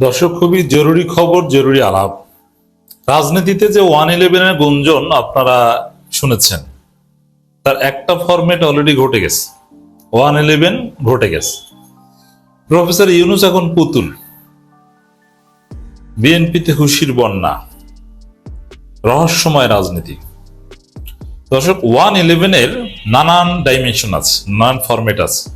দর্শক খুবই জরুরি খবর, জরুরি আলাপ। রাজনীতিতে যে ওয়ান ইলেভেনের গুঞ্জন আপনারা শুনেছেন, তার একটা ফরম্যাট অলরেডি ঘটে গেছে। ওয়ান ইলেভেন ঘটে গেছে। প্রফেসর ইউনুস এখন পুতুল। বিএনপিতে হুশির বন্যা। রহস্যময় রাজনীতি। দর্শক, ওয়ান ইলেভেনের নানান ডাইমেনশন আছে, নানান ফরম্যাট আছে।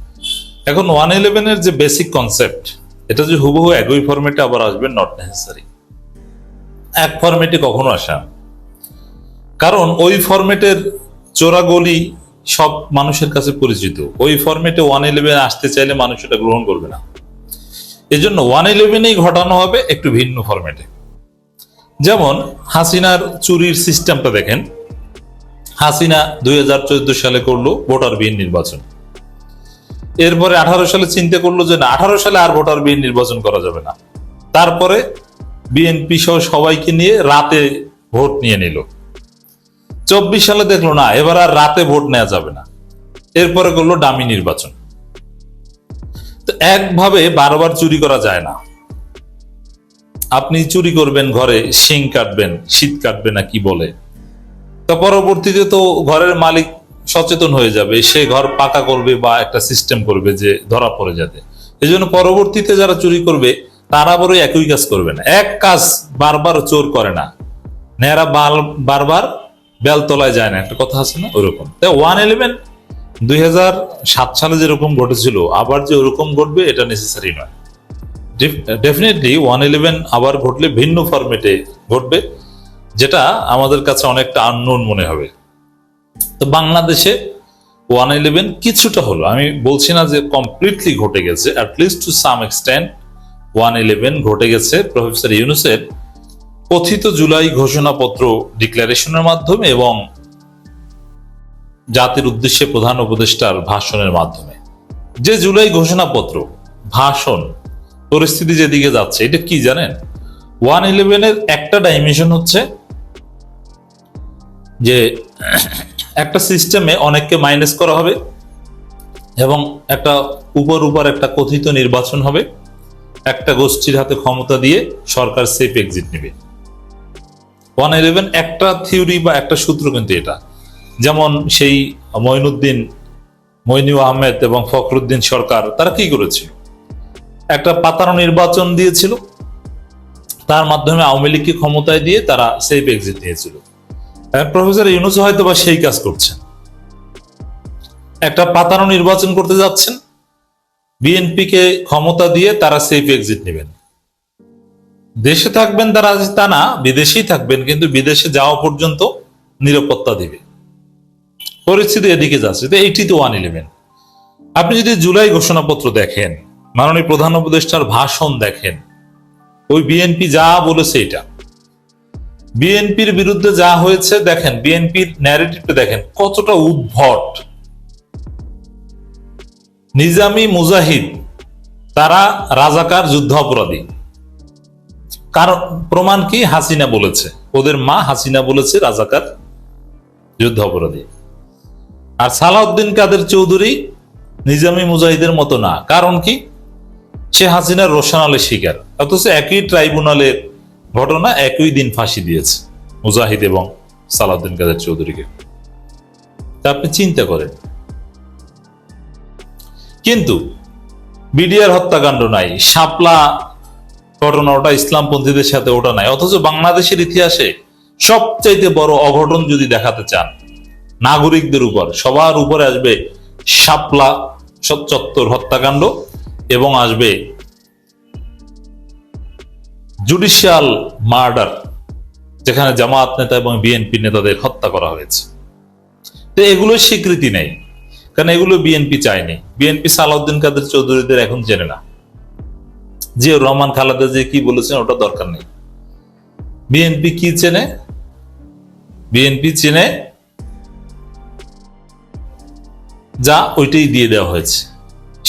এখন ওয়ান ইলেভেনের যে বেসিক কনসেপ্ট এটা যে হুবহু একই ফরম্যাটে আবার আসবে নট নেসেসারি এক ফরম্যাটে কখনো আসা কারণ ওই ফরম্যাটের চোরাগলি সব মানুষের কাছে পরিচিত। ওই ফরম্যাটে ওয়ান ইলেভেন আসতে চাইলে মানুষ এটা গ্রহণ করবে না। এই জন্য ওয়ান ইলেভেনেই ঘটানো হবে একটু ভিন্ন ফরম্যাটে যেমন হাসিনার চুরির সিস্টেমটা দেখেন। হাসিনা দুই হাজার চোদ্দ সালে করল ভোটার বিহীন নির্বাচন। এরপরে আঠারো সালে চিন্তা করল যে না, আঠারো সালে আর ভোটার বিহীন নির্বাচন করা যাবে না। তারপরে বিএনপি সহ সবাইকে নিয়ে রাতে ভোট নিয়ে নিল। চব্বিশ সালে দেখল না, এবার আর রাতে ভোট নেওয়া যাবে না। এরপরে করল ডামি নির্বাচন। তো একভাবে বারবার চুরি করা যায় না। আপনি চুরি করবেন ঘরে শিং কাটবেন, শীত কাটবে না কি বলে। তো পরবর্তীতে তো ঘরের মালিক সচেতন হয়ে যাবে, সে ঘর পাকা করবে বা একটা সিস্টেম করবে যে ধরা পড়ে যাতে এই জন্য পরবর্তীতে যারা চুরি করবে, তারা ওই একই কাজ করবে না। এক কাজ বারবার চোর করে না। নেয়ারা বাল- বারবার বেলতলায় যায় না। একটা কথা আছে না? ওরকম। তাই ওয়ান ইলেভেন দুই হাজার সাত সালে যেরকম ঘটেছিল, আবার যে ওরকম ঘটবে, এটা নেসেসারি নয়। ডেফিনেটলি ওয়ান ইলেভেন আবার ঘটলে ভিন্ন ফরম্যাটে ঘটবে, যেটা আমাদের কাছে অনেকটা আননোন মনে হবে। তো বাংলাদেশে ওয়ান ইলেভেন কিছুটা হলো। আমি বলছি না যে কমপ্লিটলি ঘটে গেছে at least to some extent one eleven ঘটে গেছে। প্রফেসর ইউনুসের কথিত জুলাই ঘোষণাপত্র ডিক্লারেশনের মাধ্যমে এবং জাতির উদ্দেশ্যে প্রধান উপদেষ্টার ভাষণের মাধ্যমে। যে জুলাই ঘোষণাপত্র, ভাষণ, পরিস্থিতি যেদিকে যাচ্ছে, এটা কি জানেন? ওয়ান ইলেভেনের একটা ডাইমেনশন হচ্ছে যে একটা সিস্টেমে অনেককে মাইনাস করা হবে এবং একটা উপর উপর একটা কথিত নির্বাচন হবে। একটা গোষ্ঠীর হাতে ক্ষমতা দিয়ে সরকার সেফ এক্সিট নেবে। ওয়ান ইলেভেন একটা থিওরি বা একটা সূত্র কিন্তু এটা। যেমন সেই মইনুদ্দিন, মইনু আহমেদ এবং ফখরুদ্দিন সরকার, তারা কি করেছিল একটা পাতানো নির্বাচন দিয়েছিল। তার মাধ্যমে আওয়ামী লীগকে ক্ষমতায় দিয়ে তারা সেফ এক্সিট নিয়েছিল। প্রফেসর ইউনুস হয়তো বা সেই কাজ করছেন। একটা পাতানো নির্বাচন করতে যাচ্ছেন। বিএনপি কে ক্ষমতা দিয়ে তারা সেফ এক্সিট নেবেন। দেশে থাকবেন তারা তা না, বিদেশেই থাকবেন, কিন্তু বিদেশে যাওয়া পর্যন্ত নিরাপত্তা দিবে। পরিস্থিতি এদিকে যাচ্ছে এইটি তো ওয়ান ইলেভেন আপনি যদি জুলাই ঘোষণাপত্র দেখেন, মাননীয় প্রধান উপদেষ্টার ভাষণ দেখেন, ওই বিএনপি যা বলেছে এটা বিএনপির বিরুদ্ধে যা হয়েছে, দেখেন, বিএনপির ন্যারেটিভটা দেখেন, কতটা উদ্ভট। নিজামি মুজাহিদ, তারা রাজাকার যুদ্ধ অপরাধী কারণ, প্রমাণ কি? হাসিনা বলেছে। ওদের মা হাসিনা বলেছে রাজাকার যুদ্ধ অপরাধী আর সালাউদ্দিন কাদের চৌধুরী নিজামি মুজাহিদের মতো না। কারণ কি? সে হাসিনার রোশনালের শিকার। অথচ একই ট্রাইব্যুনালের ঘটনা একই দিন ফাঁসি দিয়েছে, মুজাহিদ এবং সালাউদ্দিন কাদের চৌধুরীকে। তা আপনি চিন্তা করেন। কিন্তু বিডিআর হত্যাকাণ্ড নাই, শাপলা ঘটনা ওটা ইসলামপন্থীদের সাথে ওটা নাই, অথচ বাংলাদেশের ইতিহাসে সবচাইতে বড় অঘটন যদি দেখাতে চান, নাগরিকদের উপর, সবার উপরে আসবে শাপলা চত্বর হত্যাকাণ্ড এবং আসবে জুডিশিয়াল মার্ডার, যেখানে জামাত নেতা এবং বিএনপি নেতাদের হত্যা করা হয়েছে। তো এগুলো স্বীকৃতি নেই, কারণ এগুলো বিএনপি চায়নি। বিএনপি সালাউদ্দিন কাদের চৌধুরীদের এখন জেনে না। জিয়াউর রহমান খালেদা যে কি বলেছেন ওটা দরকার নেই। বিএনপি কি চেনে? বিএনপি চেনে যা ওইটাই দিয়ে দেওয়া হয়েছে।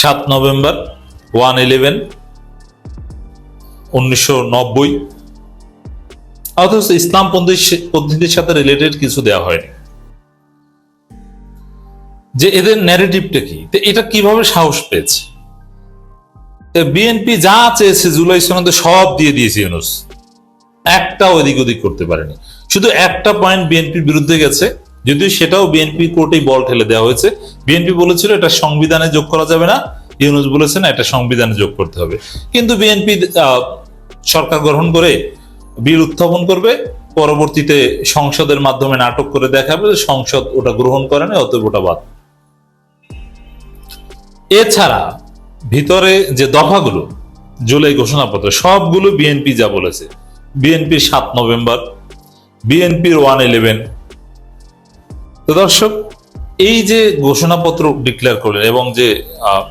সাত নভেম্বর, ওয়ান ইলেভেন উনিশশো ইসলাম পদ্ধতির সাথে রিলেটেড কিছু দেওয়া হয়নি। যে এদের ন্যারেটিভটা কি? এটা কীভাবে সাহস পেয়েছে? বিএনপি যা চেয়েছে জুলাই সনদে সব দিয়ে দিয়েছে ইউনুস। একটা ওদিক ওদিক করতে পারেনি। শুধু একটা পয়েন্ট বিএনপির বিরুদ্ধে গেছে। যদিও সেটাও বিএনপি কোর্টেই বল ঠেলে দেওয়া হয়েছে। বিএনপি বলেছিল এটা সংবিধানে যোগ করা যাবে না। ইউনুস বলেছেন এটা সংবিধানে যোগ করতে হবে। কিন্তু বিএনপি সরকার গ্রহণ করে বিল উত্থাপন করবে, পরবর্তীতে সংসদের মাধ্যমে নাটক করে দেখাবে সংসদ ওটা গ্রহণ করে না অতএব ওটা বাদ। এছাড়া ভিতরে যে দফাগুলো, জুলাই ঘোষণাপত্র, সবগুলো বিএনপি যা বলেছে, বিএনপির সাত নভেম্বর, বিএনপির ওয়ান ইলেভেন। তো দর্শক এই যে ঘোষণাপত্র ডিক্লেয়ার করলেন এবং যে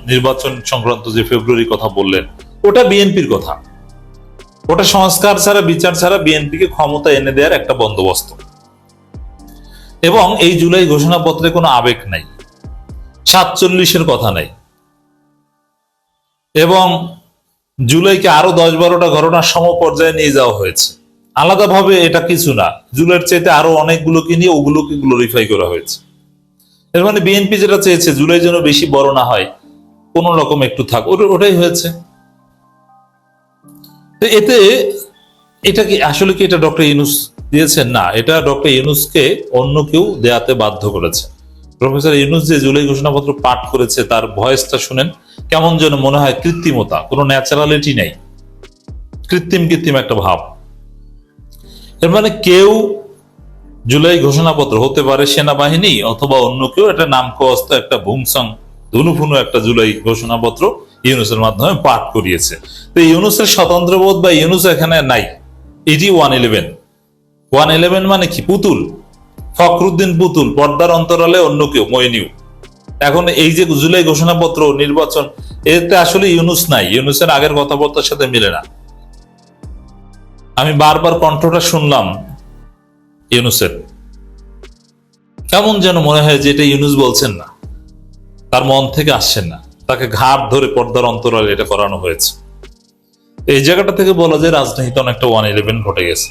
নির্বাচন সংক্রান্ত যে ফেব্রুয়ারি কথা বললেন, ওটা বিএনপির কথা। ওটা সংস্কার ছাড়া, বিচার ছাড়া বিএনপিকে ক্ষমতা এনে দেওয়ার একটা বন্দোবস্ত। এবং এই জুলাই ঘোষণাপত্রে কোনো আবেগ নাই। সাতচল্লিশের কথা নাই। এবং জুলাইকে আরও দশ বারোটা ঘটনার সম পর্যায়ে নিয়ে যাওয়া হয়েছে। আলাদাভাবে এটা কিছু না। জুলাইয়ের চাইতে আরও অনেকগুলোকে নিয়ে ওগুলোকে গ্লোরিফাই করা হয়েছে। এর মানে বিএনপি যেটা চেয়েছে, জুলাই যেন বেশি বড় না হয়, কোন রকম একটু থাক, ওটা- ওটাই হয়েছে। এতে, এটা কি আসলে কি এটা ডক্টর ইউনুস দিয়েছেন? না, এটা ডক্টর ইউনুসকে অন্য কেউ দেয়াতে বাধ্য করেছে। প্রফেসর ইউনুস যে জুলাই ঘোষণাপত্র পাঠ করেছে, তার ভয়েসটা শুনেন, কেমন যেন মনে হয় কৃত্রিমতা, কোনো ন্যাচারালিটি নেই। কৃত্রিম কৃত্রিম একটা ভাব। এর মানে কেউ জুলাই ঘোষণাপত্র হতে পারে সেনাবাহিনী অথবা অন্য কেউ একটা নামকস্ত একটা ভুংসং ধুনুফুনু একটা জুলাই ঘোষণাপত্র ইউনুসের মাধ্যমে পাঠ করিয়েছে। তো ইউনুসের স্বতন্ত্রবোধ বা ইউনুস এখানে নাই। এটি ওয়ান ইলেভেন। ওয়ান ইলেভেন মানে কি? পুতুল। ফখরুদ্দিন পুতুল, পর্দার অন্তরালে অন্য কেউ, মইনিউ। এখন এই যে জুলাই ঘোষণাপত্র নির্বাচন, এতে আসলে ইউনুস নাই। ইউনুসের আগের কথাবার্তার সাথে মিলে না। আমি বারবার কণ্ঠটা শুনলাম। ইউনুসের। কেমন যেন মনে হয় যে এটা ইউনুস বলছেন না। তার মন থেকে আসছেন না। তাকে ঘাট ধরে পর্দার অন্তরালে এটা করানো হয়েছে। এই জায়গাটা থেকে বলা যায় রাজনীতিতে অনেকটা ওয়ান ইলেভেন ঘটে গেছে।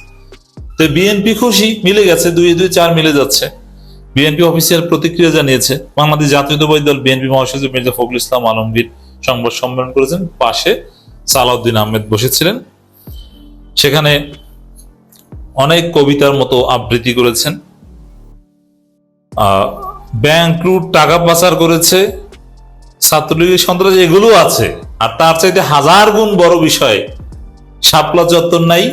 তো বিএনপি খুশি, মিলে গেছে, দুই দুই, চার মিলে যাচ্ছে। বিএনপি অফিসিয়াল প্রতিক্রিয়া জানিয়েছে, বাংলাদেশ জাতীয়তাবাদী দল বিএনপি মহাসচিব মির্জা ফখরুল ইসলাম আলমগীর সংবাদ সম্মেলন করেছেন। পাশে সালাউদ্দিন আহমেদ বসেছিলেন। সেখানে অনেক কবিতার মতো আবৃত্তি করেছেন। ব্যাংক রুট টাকা পাচার করেছে। ছাত্রলীগের সন্ত্রাস এগুলো আছে। আর তার চাইতে হাজার গুণ বড় বিষয়, শাপলা চত্বর নাই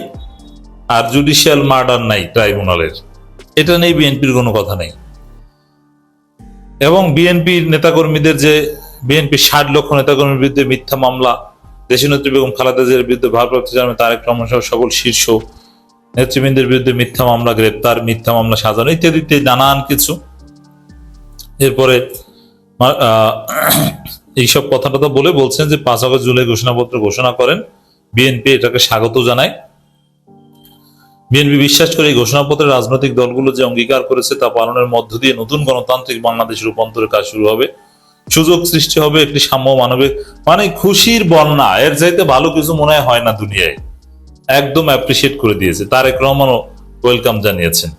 আর জুডিশিয়াল মার্ডার নাই ট্রাইব্যুনালের এটা নেই বিএনপির কোনো কথা নেই। এবং বিএনপির নেতাকর্মীদের যে, বিএনপির ষাট লক্ষ নেতাকর্মীর বিরুদ্ধে মিথ্যা মামলা, দেশনেত্রী বেগম খালেদা বিরুদ্ধে ভারপ্রাপ্ত চেয়ারম্যান তারেক রহমান সকল শীর্ষ নেতৃবৃন্দের বিরুদ্ধে মিথ্যা মামলা, গ্রেপ্তার, মিথ্যা মামলা, সাজানো ইত্যাদি ইত্যাদি নানান কিছু। এরপরে এইসব কথাটা তো বলে বলছেন যে পাঁচ আগস্ট জুলাই ঘোষণাপত্র ঘোষণা করেন। বিএনপি এটাকে স্বাগত জানায়। বিএনপি বিশ্বাস করে এই ঘোষণাপত্রে রাজনৈতিক দলগুলো যে অঙ্গীকার করেছে তা পালনের মধ্য দিয়ে নতুন গণতান্ত্রিক বাংলাদেশ রূপান্তরের কাজ শুরু হবে। সুযোগ সৃষ্টি হবে, একটি সাম্য মানবিক মানে খুশির বন্যা। এর চাইতে ভালো কিছু মনে হয় না দুনিয়ায়। একদম অ্যাপ্রিসিয়েট করে দিয়েছে। তারেক রহমানও ওয়েলকাম জানিয়েছেন।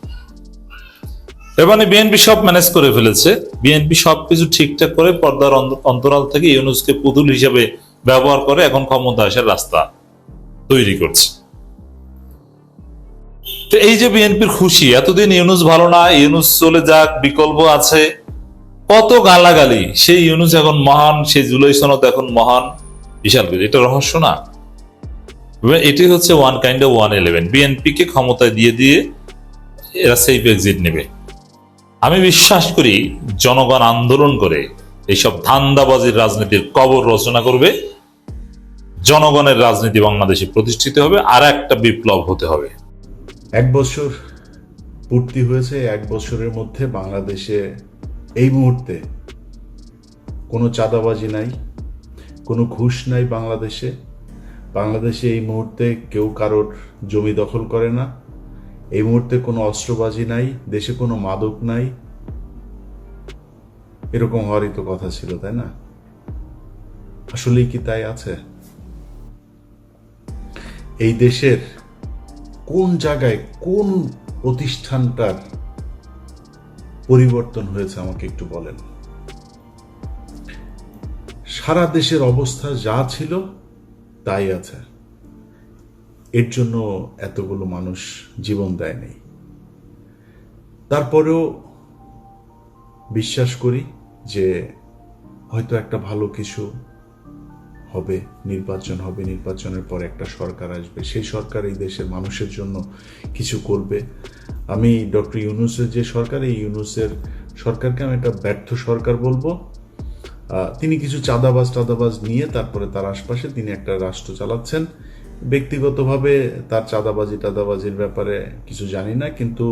এর বিএনপি সব ম্যানেজ করে ফেলেছে। বিএনপি সবকিছু ঠিকঠাক করে পর্দার অন্ত- অন্তরাল থেকে ইউনুসকে পুতুল হিসেবে ব্যবহার করে এখন ক্ষমতা আসার রাস্তা তৈরি করছে। তো এই যে বিএনপির খুশি, এতদিন ইউনুস ভালো না, ইউনুস চলে যাক, বিকল্প আছে। কত গালাগালি, সেই ইউনুস এখন মহান, সেই জুলাই সনদ এখন মহান। বিশাল এটা রহস্য না? এটি হচ্ছে one kind of one eleven BNP কে ক্ষমতায় দিয়ে দিয়ে এরা সেফ এক্সিট নেবে। আমি বিশ্বাস করি জনগণ আন্দোলন করে এইসব ধান্দাবাজির রাজনীতির কবর রচনা করবে। জনগণের রাজনীতি বাংলাদেশে প্রতিষ্ঠিত হবে, আর একটা বিপ্লব হতে হবে। এক বছর পূর্তি হয়েছে, এক বছরের মধ্যে বাংলাদেশে এই মুহূর্তে কোনো চাঁদাবাজি নাই, কোনো ঘুষ নাই বাংলাদেশে। বাংলাদেশে এই মুহূর্তে কেউ কারোর জমি দখল করে না। এই মুহূর্তে কোনো অস্ত্রবাজি নাই, দেশে কোনো মাদক নাই। এরকম হওয়ারই তো কথা ছিল, তাই না? আসলেই কি তাই আছে? এই দেশের কোন জায়গায় কোন প্রতিষ্ঠানটার পরিবর্তন হয়েছে আমাকে একটু বলেন। সারা দেশের অবস্থা যা ছিল তাই আছে। এর জন্য এতগুলো মানুষ জীবন দেয়নি তারপরেও বিশ্বাস করি যে হয়তো একটা ভালো কিছু হবে, নির্বাচন হবে, নির্বাচনের পরে একটা সরকার আসবে। সেই সরকার এই দেশের মানুষের জন্য কিছু করবে। আমি ডক্টর ইউনুসের যে সরকার, এই ইউনুসের সরকারকে আমি একটা ব্যর্থ সরকার বলব। তিনি কিছু চাঁদাবাজ টাদাবাজ নিয়ে তারপরে তার আশপাশে তিনি একটা রাষ্ট্র চালাচ্ছেন। ব্যক্তিগতভাবে তার চাঁদাবাজি টাদাবাজির ব্যাপারে কিছু জানি না, কিন্তু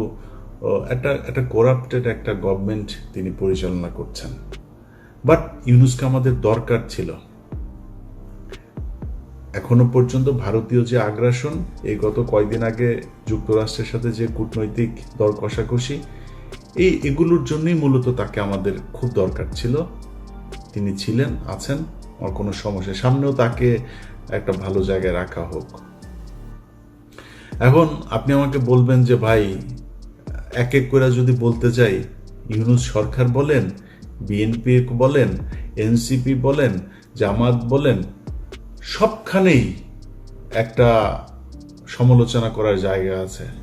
একটা একটা করাপ্টেড একটা গভর্নমেন্ট তিনি পরিচালনা করছেন। বাট ইউনুসকে আমাদের দরকার ছিল। এখনও পর্যন্ত ভারতীয় যে আগ্রাসন, এই গত কয়দিন আগে যুক্তরাষ্ট্রের সাথে যে কূটনৈতিক দর কষাকষি, এই, এগুলোর জন্যই মূলত তাকে আমাদের খুব দরকার ছিল। তিনি ছিলেন, আছেন আমার কোনো সমস্যা। সামনেও তাকে একটা ভালো জায়গায় রাখা হোক। এখন আপনি আমাকে বলবেন যে, ভাই, এক এক করে যদি বলতে যাই ইউনুস সরকার বলেন, বিএনপি বলেন, এনসিপি বলেন, জামাত বলেন, সবখানেই একটা সমালোচনা করার জায়গা আছে।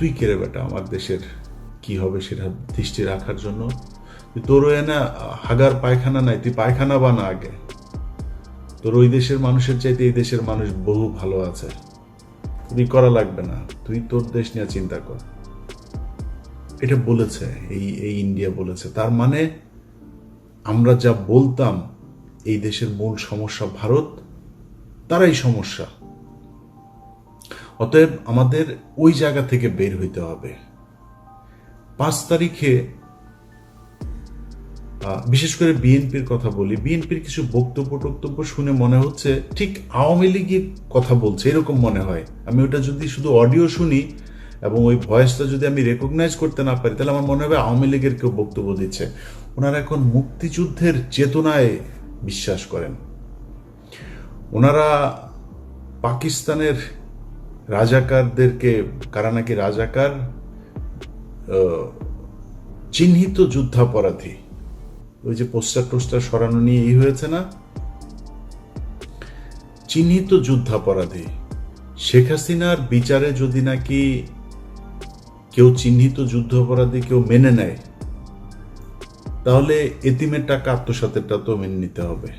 তুই কেড়ে বেটা? আমার দেশের কি হবে সেটা দৃষ্টি রাখার জন্য। তোর না হাগার পায়খানা নাই, তুই পায়খানা বানা আগে। তোর ওই দেশের মানুষের চাইতে এই দেশের মানুষ বহু ভালো আছে। তুই করা লাগবে না, তুই তোর দেশ নিয়ে চিন্তা কর। এটা বলেছে, এই এই ইন্ডিয়া বলেছে। তার মানে আমরা যা বলতাম, এই দেশের মূল সমস্যা ভারত, তারাই সমস্যা। অতএব আমাদের ওই জায়গা থেকে বের হইতে হবে। পাঁচ তারিখে বিশেষ করে বিএনপির কথা বলি, বিএনপির কিছু বক্তব্য টক্তব্য শুনে মনে হচ্ছে ঠিক আওয়ামী লীগের কথা বলছে, এরকম মনে হয়। আমি ওটা যদি শুধু অডিও শুনি এবং ওই ভয়েসটা যদি আমি রেকগনাইজ করতে না পারি, তাহলে আমার মনে হবে আওয়ামী লীগের কেউ বক্তব্য দিচ্ছে। ওনারা এখন মুক্তিযুদ্ধের চেতনায় বিশ্বাস করেন। ওনারা পাকিস্তানের রাজাকারদেরকে, কারা নাকি রাজাকার? চিহ্নিত যুদ্ধাপরাধী। ওই যে পোস্টার টোস্টার সরানো নিয়ে এই হয়েছে না? চিহ্নিত যুদ্ধাপরাধী। শেখ হাসিনার বিচারে যদি নাকি কেউ চিহ্নিত যুদ্ধাপরাধী কেউ মেনে নেয়, তাহলে এতিমের টাকা আত্মসাতেরটা তো মেনে নিতে হবে।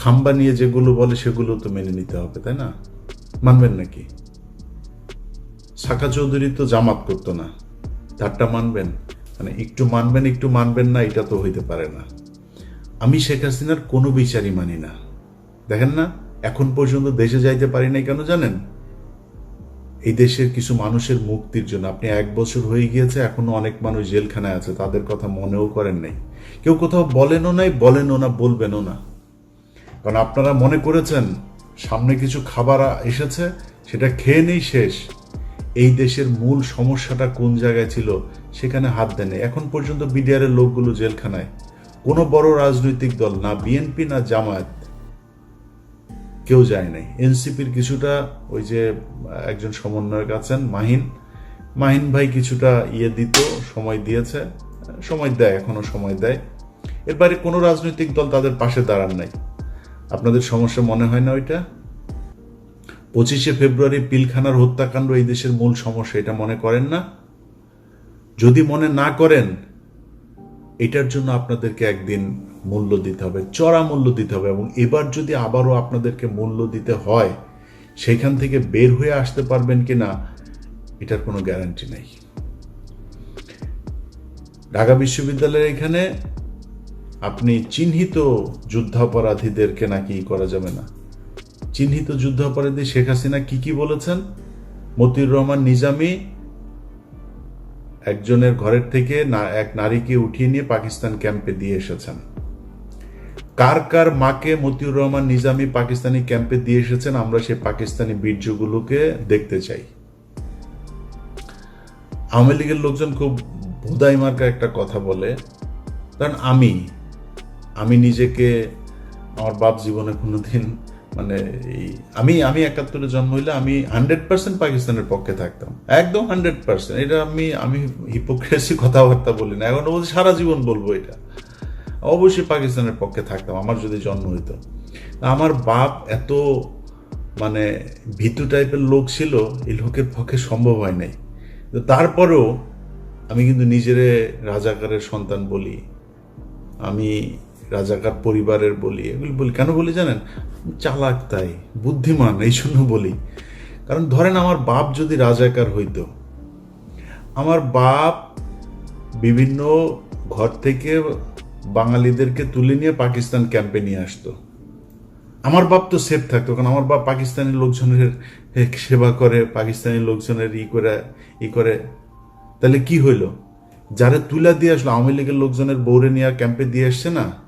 খাম্বা নিয়ে যেগুলো বলে সেগুলো তো মেনে নিতে হবে, তাই না? মানবেন নাকি? শাখা চৌধুরী তো জামাত করতো না। তারটা মানবেন? মানে একটু মানবেন একটু মানবেন না, এটা তো হইতে পারে না। আমি শেখ হাসিনার কোনো বিচারই মানি না। দেখেন না, এখন পর্যন্ত দেশে যাইতে পারি নাই কেন জানেন? এই দেশের কিছু মানুষের মুক্তির জন্য। আপনি এক বছর হয়ে গিয়েছে, এখনও অনেক মানুষ জেলখানায় আছে, তাদের কথা মনেও করেন নাই। কেউ কোথাও বলেনও নাই, বলেনও না, বলবেনও না। কারণ আপনারা মনে করেছেন সামনে কিছু খাবার এসেছে, সেটা খেয়ে নেই শেষ। এই দেশের মূল সমস্যাটা কোন জায়গায় ছিল, সেখানে হাত দেন এখন পর্যন্ত বিডিআরের লোকগুলো জেলখানায়। কোনো বড় রাজনৈতিক দল না বিএনপি না জামায়াত। কেউ যায় নাই। এনসিপির কিছুটা ওই যে একজন সমন্বয়ক আছেন, মাহিন। মাহিন ভাই কিছুটা ইয়ে দিত, সময় দিয়েছে। সময় দেয়, এখনও সময় দেয়। এর বাইরে কোনো রাজনৈতিক দল তাদের পাশে দাঁড়ান নাই। আপনাদের সমস্যা মনে হয় না ওইটা? পঁচিশে ফেব্রুয়ারি পিলখানার হত্যাকাণ্ড এই দেশের মূল সমস্যা, এটা মনে করেন না? যদি মনে না করেন, এটার জন্য আপনাদেরকে একদিন মূল্য দিতে হবে, চড়া মূল্য দিতে হবে এবং এবার যদি আবারও আপনাদেরকে মূল্য দিতে হয়, সেখান থেকে বের হয়ে আসতে পারবেন কি না এটার কোনো গ্যারান্টি নেই। ঢাকা বিশ্ববিদ্যালয়ের এখানে আপনি চিহ্নিত যুদ্ধাপরাধীদেরকে নাকি করা যাবে না। চিহ্নিত যুদ্ধাপরাধী শেখ হাসিনা কি কি বলেছেন? মতিউর রহমান নিজামী একজনের ঘরের থেকে এক নারীকে উঠিয়ে নিয়ে পাকিস্তান ক্যাম্পে দিয়ে এসেছেন। কার কার মাকে মতিউর রহমান নিজামী পাকিস্তানি ক্যাম্পে দিয়ে এসেছেন, আমরা সেই পাকিস্তানি বীর্যগুলোকে দেখতে চাই। আওয়ামী লীগের লোকজন খুব ভোদাই মার্কা একটা কথা বলে, কারণ আমি আমি নিজেকে, আমার বাপ জীবনে কোনোদিন মানে এই, আমি আমি একাত্তরে জন্ম হইলে আমি হান্ড্রেড পার্সেন্ট পাকিস্তানের পক্ষে থাকতাম। একদম হান্ড্রেড পার্সেন্ট এটা আমি আমি হিপোক্রেসি কথাবার্তা বলি না। এখন বলছি সারা জীবন বলব এটা। অবশ্যই পাকিস্তানের পক্ষে থাকতাম, আমার যদি জন্ম হইতো। আমার বাপ এত মানে ভীতু টাইপের লোক ছিল, এই লোকের পক্ষে সম্ভব হয় নাই। তো তারপরেও আমি কিন্তু নিজেরে রাজাকারের সন্তান বলি। আমি রাজাকার পরিবারের বলি, এগুলি বলি। কেন বলি জানেন? চালাক তাই, বুদ্ধিমান, এই জন্য বলি। কারণ ধরেন আমার বাপ যদি রাজাকার হইতো, আমার বাপ বিভিন্ন ঘর থেকে বাঙালিদেরকে তুলে নিয়ে পাকিস্তান ক্যাম্পে নিয়ে আসতো। আমার বাপ তো সেফ থাকতো, কারণ আমার বাপ পাকিস্তানি লোকজনের সেবা করে, পাকিস্তানি লোকজনের ই করে ই করে। তাহলে কি হইল? যারা তুলা দিয়ে আসলো, আওয়ামী লীগের লোকজনের বৌরে নিয়ে ক্যাম্পে দিয়ে আসছে না?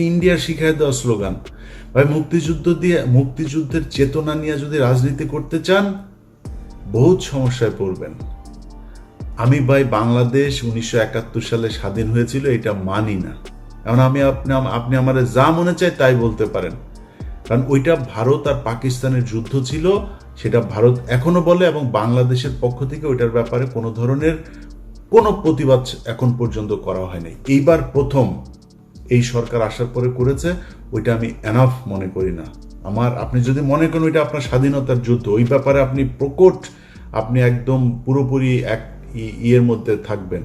ইন্ডিয়ার শিখায় দেওয়া স্লোগান, ভাই, মুক্তিযুদ্ধ দিয়ে, মুক্তিযুদ্ধের চেতনা নিয়ে যদি রাজনীতি করতে চান, বহুত সমস্যায় পড়বেন। আমি ভাই, বাংলাদেশ উনিশশো একাত্তর সালে স্বাধীন হয়েছিল, এটা মানি না। এখন আমি আপনি আপনি আমার যা মনে চায় তাই বলতে পারেন। কারণ ওইটা ভারত আর পাকিস্তানের যুদ্ধ ছিল, সেটা ভারত এখনও বলে এবং বাংলাদেশের পক্ষ থেকে ওইটার ব্যাপারে কোনো ধরনের কোনো প্রতিবাদ এখন পর্যন্ত করা হয়নি। এইবার প্রথম এই সরকার আসার পরে করেছে, ওইটা আমি এনাফ মনে করি না। আমার, আপনি যদি মনে করেন ওইটা আপনার স্বাধীনতার যুদ্ধ, ওই ব্যাপারে আপনি প্রকট, আপনি একদম পুরোপুরি এক ইয়ের মধ্যে থাকবেন।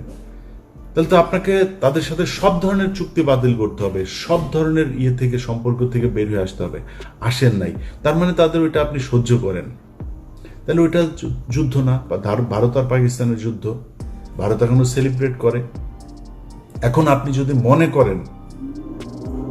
তাহলে তো আপনাকে তাদের সাথে সব ধরনের চুক্তি বাতিল করতে হবে, সব ধরনের ইয়ে থেকে, সম্পর্ক থেকে বের হয়ে আসতে হবে। আসেন নাই। তার মানে তাদের ওইটা আপনি সহ্য করেন। তাহলে ওইটা যুদ্ধ না ভারত আর পাকিস্তানের যুদ্ধ। ভারত এখনও সেলিব্রেট করে। এখন আপনি যদি মনে করেন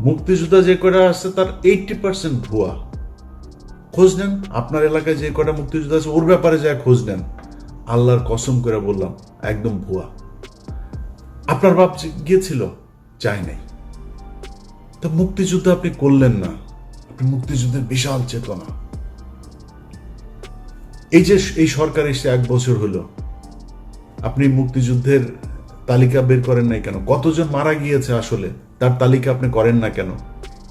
মুক্তিযোদ্ধা যে কটা আছে, তার এইটটি পার্সেন্ট ভুয়া। খোঁজ নেন, আপনার এলাকায় যে কটা মুক্তিযোদ্ধা আছে, ওর ব্যাপারে যা খোঁজ নেন। আল্লাহর কসম করে বললাম, একদম ভুয়া। আপনার বাপ গিয়েছিল চাই নাই। তো মুক্তিযুদ্ধ আপনি করলেন না। আপনি মুক্তিযুদ্ধের বিশাল চেতনা। এই যে, এই সরকার এসে এক বছর হলো, আপনি মুক্তিযুদ্ধের তালিকা বের করেন নাই কেন? কতজন মারা গিয়েছে আসলে? তার তালিকা আপনি করেন না কেন?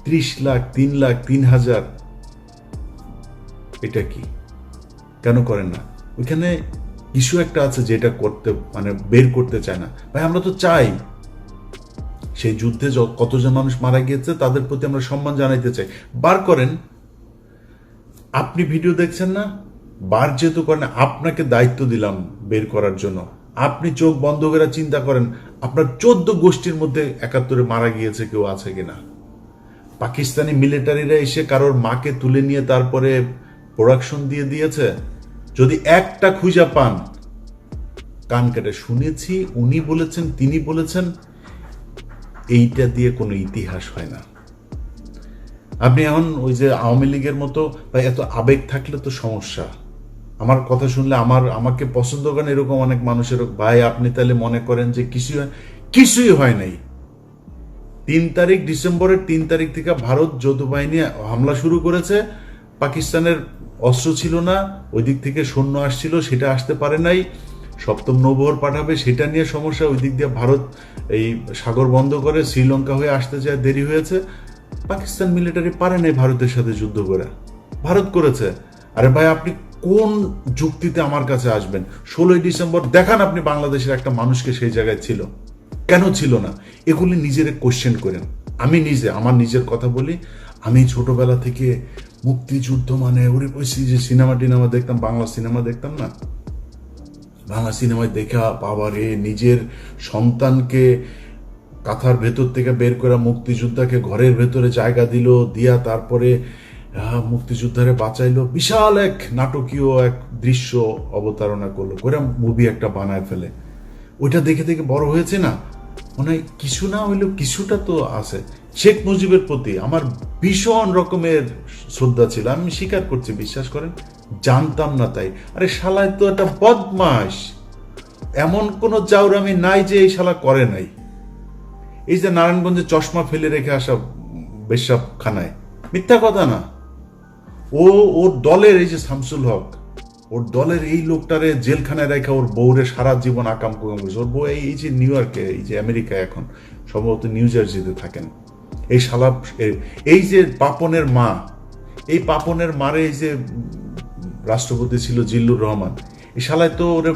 ত্রিশ লাখ, তিন লাখ, তিন হাজার। এটা কি? কেন করেন না? ওইখানে ইস্যু একটা আছে যেটা করতে মানে বের করতে চায় না। ভাই, আমরা তো চাই। সেই যুদ্ধে কতজন মানুষ মারা গিয়েছে তাদের প্রতি আমরা সম্মান জানাইতে চাই। বার করেন। আপনি ভিডিও দেখছেন না? বার যেহেতু করেন, আপনাকে দায়িত্ব দিলাম বের করার জন্য। আপনি চোখ বন্ধ করে চিন্তা করেন, আপনার চোদ্দ গোষ্ঠীর মধ্যে একাত্তরে মারা গিয়েছে কেউ আছে কিনা? পাকিস্তানি মিলিটারিরা এসে কারোর মাকে তুলে নিয়ে তারপরে প্রোডাকশন দিয়ে দিয়েছে? যদি একটা খুঁজা পান, কান কেটে শুনেছি, উনি বলেছেন, তিনি বলেছেন, এইটা দিয়ে কোনো ইতিহাস হয় না। আপনি এখন ওই যে আওয়ামী লীগের মতো বা এত আবেগ থাকলে তো সমস্যা। আমার কথা শুনলে আমার, আমাকে পছন্দ করেন এরকম অনেক মানুষের। ভাই, আপনি তাহলে মনে করেন যে হয়- কিছুই হয় নাই। তিন তারিখ ডিসেম্বরের তিন তারিখ থেকে ভারত যৌথ বাহিনী হামলা শুরু করেছে। পাকিস্তানের অস্ত্র ছিল না, ওই দিক থেকে সৈন্য আসছিল, সেটা আসতে পারে নাই। সপ্তম নৌবহর পাঠাবে, সেটা নিয়ে সমস্যা। ওই দিক দিয়ে ভারত এই সাগর বন্ধ করে শ্রীলঙ্কা হয়ে আসতে যায়, দেরি হয়েছে। পাকিস্তান মিলিটারি পারে নাই ভারতের সাথে যুদ্ধ করে। ভারত করেছে। আরে ভাই, আপনি কোন যুক্তিতে আমার কাছে আসবেন? ষোলোই ডিসেম্বর, দেখান আপনি বাংলাদেশের একটা মানুষকে সেই জায়গায় ছিল। কেন ছিল না? এগুলি নিজেরে কোশ্চেন করেন। আমি নিজে, আমার নিজের কথা বলি। আমি ছোটবেলা থেকে মুক্তিযুদ্ধ মানে ওরে ওই যে সিনেমা টিনেমা দেখতাম, বাংলা সিনেমা দেখতাম না? বাংলা সিনেমায় দেখা বাবারে নিজের সন্তানকে কাঁথার ভেতর থেকে বের করে মুক্তিযোদ্ধাকে ঘরের ভেতরে জায়গা দিল, দিয়া তারপরে মুক্তিযোদ্ধারে বাঁচাইলো। বিশাল এক নাটকীয় এক দৃশ্য অবতারণা করল। করে মুভি একটা বানায় ফেলে। ওইটা দেখে দেখে বড় হয়েছে না? মনে হয় কিছু না হইলেও কিছুটা তো আছে। শেখ মুজিবের প্রতি আমার ভীষণ রকমের শ্রদ্ধা ছিল। আমি স্বীকার করছি, বিশ্বাস করেন, জানতাম না তাই। আরে শালায় তো একটা বদমাস এমন কোনো জাউরামি নাই যে এই শালা করে নাই। এই যে নারায়ণগঞ্জে চশমা ফেলে রেখে আসা বেশাব খানায় মিথ্যা কথা না। ও ওর দলের এই যে শামসুল হক ওর দলের এই লোকটারে জেলখানায় রেখে ওর বউরে সারা জীবন আকাম কুকাম করেছে ওর বউ এই যে নিউ ইয়র্কে এই যে আমেরিকায় এখন, সম্ভবত নিউ জার্সিতে থাকেন। এই শালা এই যে পাপনের মা, এই পাপনের মারে এই যে রাষ্ট্রপতি ছিল জিল্লুর রহমান, এই শালায় তো ওরে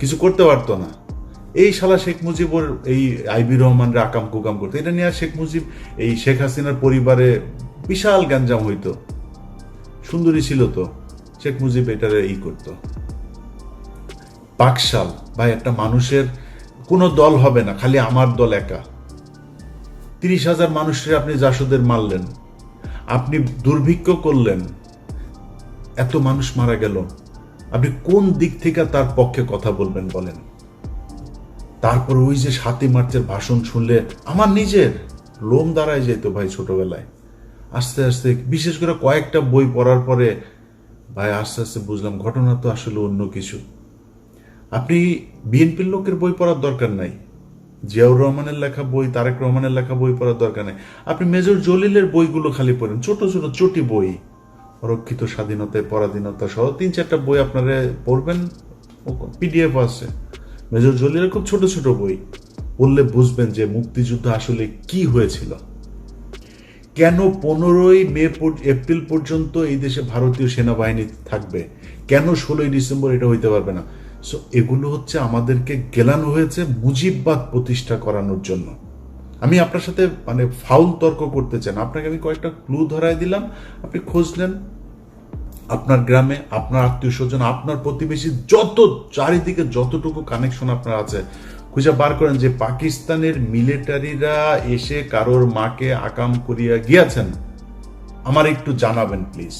কিছু করতে পারতো না। এই শালা শেখ মুজিবর এই আইবি রহমানরে আকাম কুকাম করতো। এটা নিয়ে আর শেখ মুজিব, এই শেখ হাসিনার পরিবারে বিশাল গ্যাঞ্জাম হইতো। সুন্দরী ছিল তো। শেখ মুজিব এটারে ই করতো। বাকশাল। ভাই, একটা মানুষের কোনো দল হবে না, খালি আমার দল একা। তিরিশ হাজার মানুষের আপনি জাসদের মারলেন। আপনি দুর্ভিক্ষ করলেন। এত মানুষ মারা গেল। আপনি কোন দিক থেকে তার পক্ষে কথা বলবেন বলেন? তারপর ওই যে সাতই মার্চের ভাষণ শুনলে, আমার নিজের লোম দাঁড়ায় যেত ভাই ছোটবেলায়। আস্তে আস্তে, বিশেষ করে কয়েকটা বই পড়ার পরে, ভাই আস্তে আস্তে বুঝলাম, ঘটনা তো আসলে অন্য কিছু। আপনি বিএনপির লোকের বই পড়ার দরকার নাই। জিয়াউর রহমানের লেখা বই, তারেক রহমানের লেখা বই পড়ার দরকার নেই। আপনি মেজর জলিলের বইগুলো খালি পড়েন, ছোট ছোট, চটি বই। অরক্ষিত স্বাধীনতায়, পরাধীনতা সহ তিন, চারটা বই আপনারা পড়বেন পিডিএফ আছে। মেজর জলিলের খুব ছোট ছোট বই। পড়লে বুঝবেন যে মুক্তিযুদ্ধ আসলে কি হয়েছিল। কেন পনেরোই মে পর- এপ্রিল পর্যন্ত এই দেশে ভারতীয় সেনাবাহিনী থাকবে? কেন ষোলোই ডিসেম্বর এটা হইতে পারবে না? সো এগুলো হচ্ছে আমাদেরকে গেলানো হয়েছে মুজিববাদ প্রতিষ্ঠা করানোর জন্য। আমি আপনার সাথে মানে ফাউল তর্ক করতে চান আপনাকে আমি কয়েকটা ক্লু ধরাই দিলাম। আপনি খোঁজ নেন আপনার গ্রামে, আপনার আত্মীয় স্বজন, আপনার প্রতিবেশী, যত, চারিদিকে যতটুকু কানেকশন আপনার আছে খুঁজে বার করেন যে পাকিস্তানের মিলিটারিরা এসে কারোর মাকে আকাম করিয়া গিয়াছেন। আমার একটু জানাবেন প্লিজ